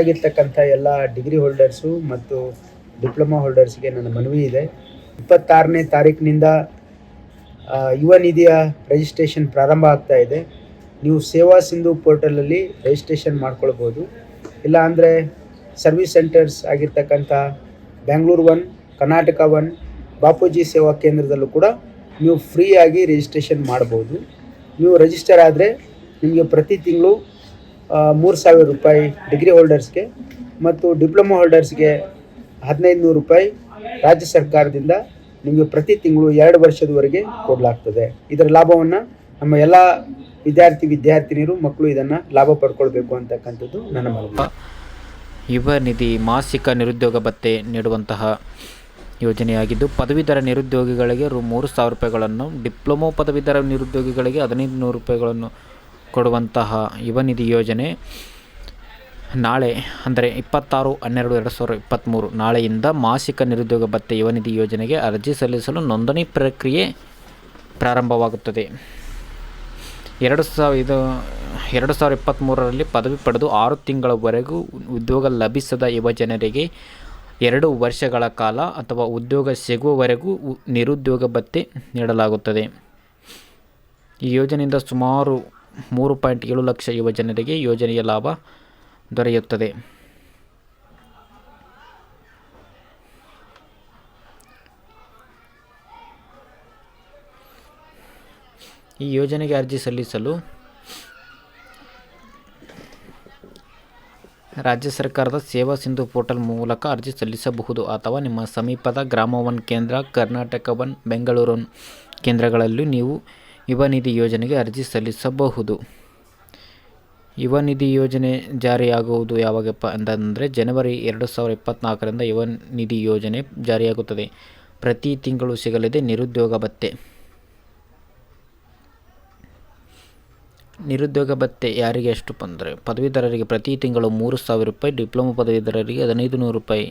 ಆಗಿರ್ತಕ್ಕಂಥ ಎಲ್ಲ degree holders ಮತ್ತು ಡಿಪ್ಲೊಮಾ ಹೋಲ್ಡರ್ಸ್ಗೆ ನನ್ನ ಮನವಿ ಇದೆ. ಇಪ್ಪತ್ತಾರನೇ ತಾರೀಕಿನಿಂದ ಯುವ ನಿಧಿಯ ರಿಜಿಸ್ಟ್ರೇಷನ್ ಪ್ರಾರಂಭ ಆಗ್ತಾ ಇದೆ. ನೀವು ಸೇವಾ ಸಿಂಧು ಪೋರ್ಟಲಲ್ಲಿ ರಿಜಿಸ್ಟ್ರೇಷನ್ ಮಾಡ್ಕೊಳ್ಬೋದು. ಇಲ್ಲ ಅಂದರೆ ಸರ್ವಿಸ್ ಸೆಂಟರ್ಸ್ ಆಗಿರ್ತಕ್ಕಂಥ ಬ್ಯಾಂಗ್ಳೂರು ಒನ್ ಕರ್ನಾಟಕ ಒನ್ ಬಾಪೂಜಿ ಸೇವಾ ಕೇಂದ್ರದಲ್ಲೂ ಕೂಡ ನೀವು ಫ್ರೀಯಾಗಿ ರಿಜಿಸ್ಟ್ರೇಷನ್ ಮಾಡ್ಬೋದು. ನೀವು ರಿಜಿಸ್ಟರ್ ಆದರೆ ನಿಮಗೆ ಪ್ರತಿ ತಿಂಗಳು ಮೂರು ಸಾವಿರ ರೂಪಾಯಿ ಡಿಗ್ರಿ ಹೋಲ್ಡರ್ಸ್ಗೆ ಮತ್ತು ಡಿಪ್ಲೊಮಾ ಹೋಲ್ಡರ್ಸ್ಗೆ ಹದಿನೈದು ನೂರು ರೂಪಾಯಿ ರಾಜ್ಯ ಸರ್ಕಾರದಿಂದ ನಿಮಗೆ ಪ್ರತಿ ತಿಂಗಳು ಎರಡು ವರ್ಷದವರೆಗೆ ಕೊಡಲಾಗ್ತದೆ. ಇದರ ಲಾಭವನ್ನು ನಮ್ಮ ಎಲ್ಲ ವಿದ್ಯಾರ್ಥಿ ವಿದ್ಯಾರ್ಥಿನಿಯರು, ಮಕ್ಕಳು ಇದನ್ನು ಲಾಭ ಪಡ್ಕೊಳ್ಬೇಕು ಅಂತಕ್ಕಂಥದ್ದು ನನ್ನ ಮನವಿ. ಯುವ ನಿಧಿ ಮಾಸಿಕ ನಿರುದ್ಯೋಗ ಭತ್ತೆ ನೀಡುವಂತಹ ಯೋಜನೆಯಾಗಿದ್ದು ಪದವೀಧರ ನಿರುದ್ಯೋಗಿಗಳಿಗೆ ರು ಮೂರು ಸಾವಿರ ರೂಪಾಯಿಗಳನ್ನು, ಡಿಪ್ಲೊಮೊ ಪದವೀಧರ ನಿರುದ್ಯೋಗಿಗಳಿಗೆ ಹದಿನೈದು ನೂರು ರೂಪಾಯಿಗಳನ್ನು ಕೊಡುವಂತಹ ಯುವನಿಧಿ ಯೋಜನೆ ನಾಳೆ, ಅಂದರೆ ಇಪ್ಪತ್ತಾರು ಹನ್ನೆರಡು ಎರಡು ಸಾವಿರದ ಇಪ್ಪತ್ತ್ಮೂರು ನಾಳೆಯಿಂದ ಮಾಸಿಕ ನಿರುದ್ಯೋಗ ಭತ್ಯೆ ಯುವನಿಧಿ ಯೋಜನೆಗೆ ಅರ್ಜಿ ಸಲ್ಲಿಸಲು ನೋಂದಣಿ ಪ್ರಕ್ರಿಯೆ ಪ್ರಾರಂಭವಾಗುತ್ತದೆ. ಎರಡು ಸಾವಿರ ಇದು, ಎರಡು ಸಾವಿರ ಇಪ್ಪತ್ತ್ಮೂರರಲ್ಲಿ ಪದವಿ ಪಡೆದು ಆರು ತಿಂಗಳವರೆಗೂ ಉದ್ಯೋಗ ಲಭಿಸದ ಯುವಜನರಿಗೆ ಎರಡು ವರ್ಷಗಳ ಕಾಲ ಅಥವಾ ಉದ್ಯೋಗ ಸಿಗುವವರೆಗೂ ನಿರುದ್ಯೋಗ ಭತ್ಯೆ ನೀಡಲಾಗುತ್ತದೆ. ಈ ಯೋಜನೆಯಿಂದ ಸುಮಾರು ಮೂರು ಪಾಯಿಂಟ್ ಏಳು ಲಕ್ಷ ಯುವಜನರಿಗೆ ಯೋಜನೆಯ ಲಾಭ ದೊರೆಯುತ್ತದೆ. ಈ ಯೋಜನೆಗೆ ಅರ್ಜಿ ಸಲ್ಲಿಸಲು ರಾಜ್ಯ ಸರ್ಕಾರದ ಸೇವಾ ಸಿಂಧು ಪೋರ್ಟಲ್ ಮೂಲಕ ಅರ್ಜಿ ಸಲ್ಲಿಸಬಹುದು ಅಥವಾ ನಿಮ್ಮ ಸಮೀಪದ ಗ್ರಾಮ ಒನ್ ಕೇಂದ್ರ, ಕರ್ನಾಟಕ ಒನ್ ಬೆಂಗಳೂರು ಕೇಂದ್ರಗಳಲ್ಲೂ ನೀವು ಯುವ ನಿಧಿ ಯೋಜನೆಗೆ ಅರ್ಜಿ ಸಲ್ಲಿಸಬಹುದು. ಯುವ ನಿಧಿ ಯೋಜನೆ ಜಾರಿಯಾಗುವುದು ಯಾವಾಗಪ್ಪ ಅಂತಂದರೆ ಜನವರಿ ಎರಡು ಸಾವಿರದ ಇಪ್ಪತ್ತ್ನಾಲ್ಕರಿಂದ ಯುವ ನಿಧಿ ಯೋಜನೆ ಜಾರಿಯಾಗುತ್ತದೆ. ಪ್ರತಿ ತಿಂಗಳು ಸಿಗಲಿದೆ ನಿರುದ್ಯೋಗ ಭತ್ತೆ. ನಿರುದ್ಯೋಗ ಭತ್ತೆ ಯಾರಿಗೆ ಎಷ್ಟು ಅಂದರೆ ಪದವೀಧರರಿಗೆ ಪ್ರತಿ ತಿಂಗಳು ಮೂರು ಸಾವಿರ ರೂಪಾಯಿ, ಡಿಪ್ಲೊಮಾ ಪದವೀಧರರಿಗೆ ಹದಿನೈದು ನೂರು ರೂಪಾಯಿ.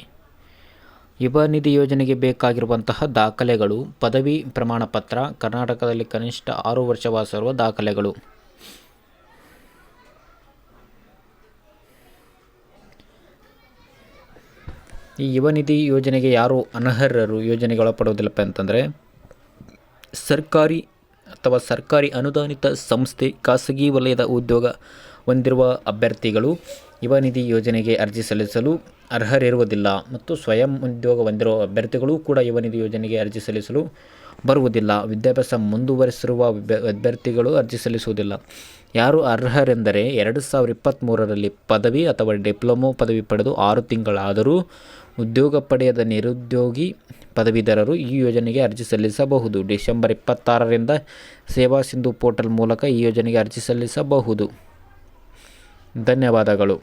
ಯುವ ನಿಧಿ ಯೋಜನೆಗೆ ಬೇಕಾಗಿರುವಂತಹ ದಾಖಲೆಗಳು, ಪದವಿ ಪ್ರಮಾಣ ಪತ್ರ, ಕರ್ನಾಟಕದಲ್ಲಿ ಕನಿಷ್ಠ ಆರು ವರ್ಷ ವಾಸಿರುವ ದಾಖಲೆಗಳು. ಈ ಯುವ ನಿಧಿ ಯೋಜನೆಗೆ ಯಾರು ಅನರ್ಹರು ಯೋಜನೆಗೆ ಒಳಪಡುವುದಿಲ್ಲಪ್ಪ ಅಂತಂದರೆ, ಸರ್ಕಾರಿ ಅಥವಾ ಸರ್ಕಾರಿ ಅನುದಾನಿತ ಸಂಸ್ಥೆ, ಖಾಸಗಿ ವಲಯದ ಉದ್ಯೋಗ ಹೊಂದಿರುವ ಅಭ್ಯರ್ಥಿಗಳು ಯುವ ನಿಧಿ ಯೋಜನೆಗೆ ಅರ್ಜಿ ಸಲ್ಲಿಸಲು ಅರ್ಹರಿರುವುದಿಲ್ಲ ಮತ್ತು ಸ್ವಯಂ ಉದ್ಯೋಗ ಹೊಂದಿರುವ ಅಭ್ಯರ್ಥಿಗಳು ಕೂಡ ಯುವ ನಿಧಿ ಯೋಜನೆಗೆ ಅರ್ಜಿ ಸಲ್ಲಿಸಲು ಬರುವುದಿಲ್ಲ. ವಿದ್ಯಾಭ್ಯಾಸ ಮುಂದುವರಿಸಿರುವ ಅಭ್ಯರ್ಥಿಗಳು ಅರ್ಜಿ ಸಲ್ಲಿಸುವುದಿಲ್ಲ. ಯಾರು ಅರ್ಹರೆಂದರೆ ಎರಡು ಸಾವಿರ ಇಪ್ಪತ್ತ್ಮೂರರಲ್ಲಿ ಪದವಿ ಅಥವಾ ಡಿಪ್ಲೊಮೊ ಪದವಿ ಪಡೆದು ಆರು ತಿಂಗಳಾದರೂ ಉದ್ಯೋಗ ಪಡೆಯದ ನಿರುದ್ಯೋಗಿ ಪದವೀಧರರು ಈ ಯೋಜನೆಗೆ ಅರ್ಜಿ ಸಲ್ಲಿಸಬಹುದು. ಡಿಸೆಂಬರ್ ಇಪ್ಪತ್ತಾರರಿಂದ ಸೇವಾ ಸಿಂಧು ಪೋರ್ಟಲ್ ಮೂಲಕ ಈ ಯೋಜನೆಗೆ ಅರ್ಜಿ ಸಲ್ಲಿಸಬಹುದು. ಧನ್ಯವಾದಗಳು.